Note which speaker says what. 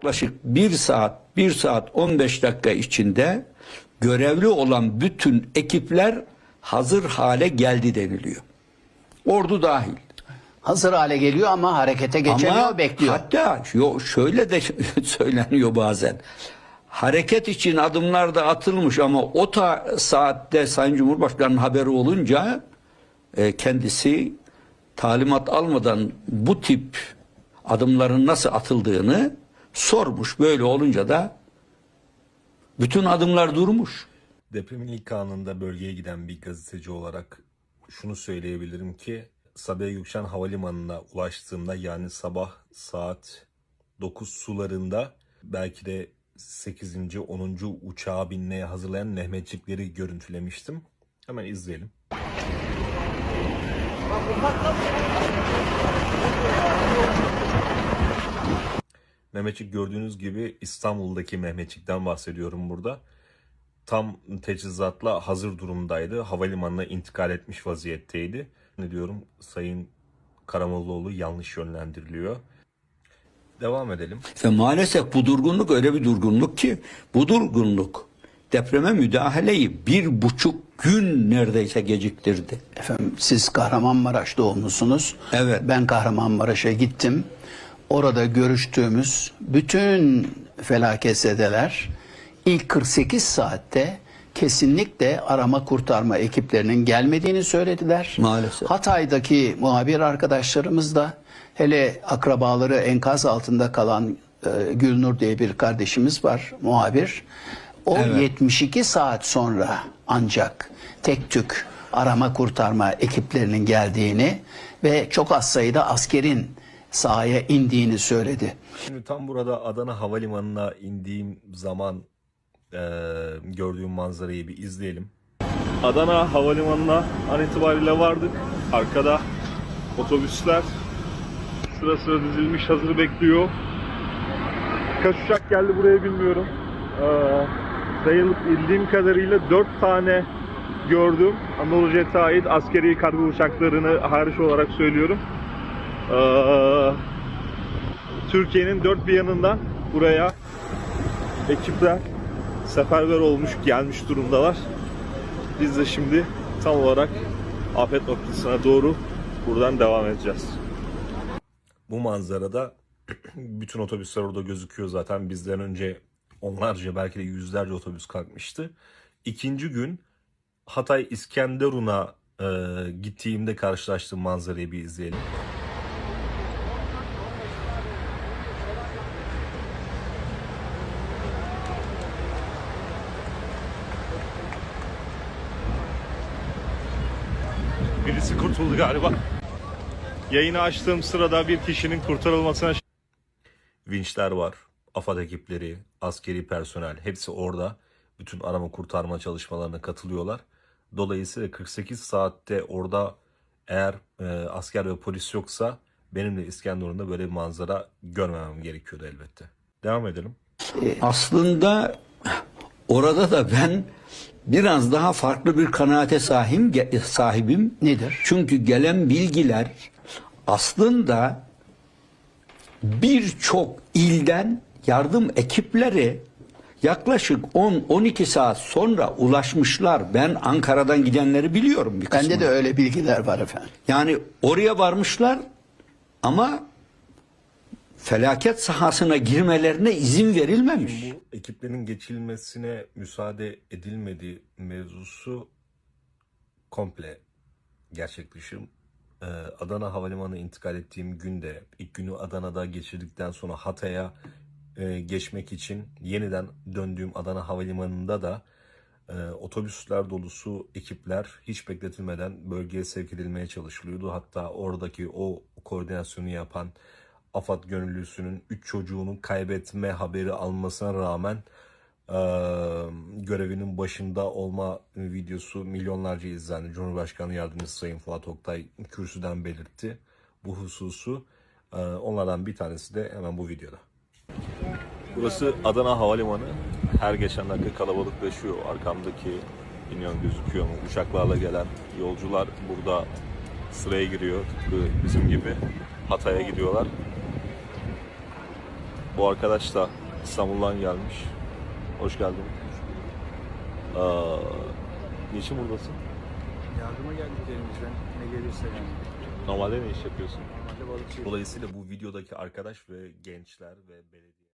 Speaker 1: yaklaşık 1 saat, 1 saat 15 dakika içinde görevli olan bütün ekipler hazır hale geldi deniliyor. Ordu dahil.
Speaker 2: Hazır hale geliyor ama harekete geçemiyor,
Speaker 1: Ama
Speaker 2: bekliyor.
Speaker 1: Hatta yo, şöyle de söyleniyor bazen. Hareket için adımlar da atılmış ama o ta saatte Sayın Cumhurbaşkanı'nın haberi olunca e, kendisi talimat almadan bu tip adımların nasıl atıldığını sormuş. Böyle olunca da bütün adımlar durmuş.
Speaker 3: Depremin ilk anında bölgeye giden bir gazeteci olarak şunu söyleyebilirim ki Sabiha Gökçen Havalimanı'na ulaştığımda yani sabah saat 9 sularında belki de 8. 10. uçağa binmeye hazırlayan Mehmetçikleri görüntülemiştim. Hemen izleyelim. Mehmetçik gördüğünüz gibi İstanbul'daki Mehmetçik'ten bahsediyorum burada. Tam teçhizatla hazır durumdaydı. Havalimanına intikal etmiş vaziyetteydi. Ne diyorum Sayın Karamollaoğlu yanlış yönlendiriliyor. Devam edelim.
Speaker 1: Ve maalesef bu durgunluk öyle bir durgunluk ki bu durgunluk depreme müdahaleyi bir buçuk gün neredeyse geciktirdi.
Speaker 2: Efendim siz Kahramanmaraş doğumlusunuz.
Speaker 1: Evet.
Speaker 2: Ben Kahramanmaraş'a gittim. Orada görüştüğümüz bütün felaketzedeler ilk 48 saatte kesinlikle arama kurtarma ekiplerinin gelmediğini söylediler.
Speaker 1: Maalesef.
Speaker 2: Hatay'daki muhabir arkadaşlarımız da hele akrabaları enkaz altında kalan e, Gülnur diye bir kardeşimiz var muhabir. O
Speaker 1: Evet.
Speaker 2: 72 saat sonra ancak tek tük arama kurtarma ekiplerinin geldiğini ve çok az sayıda askerin sahaya indiğini söyledi.
Speaker 3: Şimdi tam burada Adana Havalimanı'na indiğim zaman eee, gördüğüm manzarayı bir izleyelim.
Speaker 4: Adana Havalimanı'na an itibariyle vardık. Arkada otobüsler sıra sıra dizilmiş hazır bekliyor. Kaç uçak geldi buraya bilmiyorum. Ee, sayılıp bildiğim kadarıyla 4 tane gördüm. Anadolu Jet'e ait askeri kargo uçaklarını hariç olarak söylüyorum. Ee, Türkiye'nin dört bir yanından buraya ekipler seferber olmuş gelmiş durumdalar. Biz de şimdi tam olarak afet noktasına doğru buradan devam edeceğiz.
Speaker 3: Bu manzarada bütün otobüsler orada gözüküyor zaten. Bizden önce onlarca belki de yüzlerce otobüs kalkmıştı. İkinci gün Hatay İskenderun'a e, gittiğimde karşılaştığım manzarayı bir izleyelim.
Speaker 4: Birisi kurtuldu galiba. Yayını açtığım sırada bir kişinin kurtarılmasına
Speaker 3: Vinçler var, AFAD ekipleri, askeri personel hepsi orada. Bütün arama kurtarma çalışmalarına katılıyorlar. Dolayısıyla 48 saatte orada eğer e, asker ve polis yoksa benim de İskenderun'da böyle bir manzara görmemem gerekiyordu elbette. Devam edelim.
Speaker 1: Aslında orada da ben biraz daha farklı bir kanaate sahibim, sahibim.
Speaker 2: Nedir?
Speaker 1: Çünkü gelen bilgiler aslında birçok ilden yardım ekipleri yaklaşık 10-12 saat sonra ulaşmışlar. Ben Ankara'dan gidenleri biliyorum bir kısmını.
Speaker 2: Bende de öyle bilgiler var efendim.
Speaker 1: Yani oraya varmışlar ama felaket sahasına girmelerine izin verilmemiş.
Speaker 3: Bu ekiplerin geçilmesine müsaade edilmediği mevzusu komple gerçek dışı. Ee, Adana Havalimanı'na intikal ettiğim günde ilk günü Adana'da geçirdikten sonra Hatay'a e, geçmek için yeniden döndüğüm Adana Havalimanı'nda da e, otobüsler dolusu ekipler hiç bekletilmeden bölgeye sevk edilmeye çalışılıyordu. Hatta oradaki o koordinasyonu yapan AFAD gönüllüsünün 3 çocuğunun kaybetme haberi almasına rağmen e, görevinin başında olma videosu milyonlarca izlendi. Cumhurbaşkanı Yardımcısı Sayın Fuat Oktay kürsüden belirtti bu hususu. E, onlardan bir tanesi de hemen bu videoda. Burası Adana Havalimanı. Her geçen dakika kalabalıklaşıyor. Arkamdaki bilmiyorum gözüküyor mu? Uçaklarla gelen yolcular burada sıraya giriyor. Tıpkı bizim gibi Hatay'a gidiyorlar. Bu arkadaş da İstanbul'dan gelmiş. Hoş geldin. Aa, niçin buradasın?
Speaker 4: Yardıma geldik elimizden. Ne gelirse yani.
Speaker 3: Normalde ne iş yapıyorsun?
Speaker 4: Normalde balıkçı.
Speaker 3: Dolayısıyla bu videodaki arkadaş ve gençler ve belediye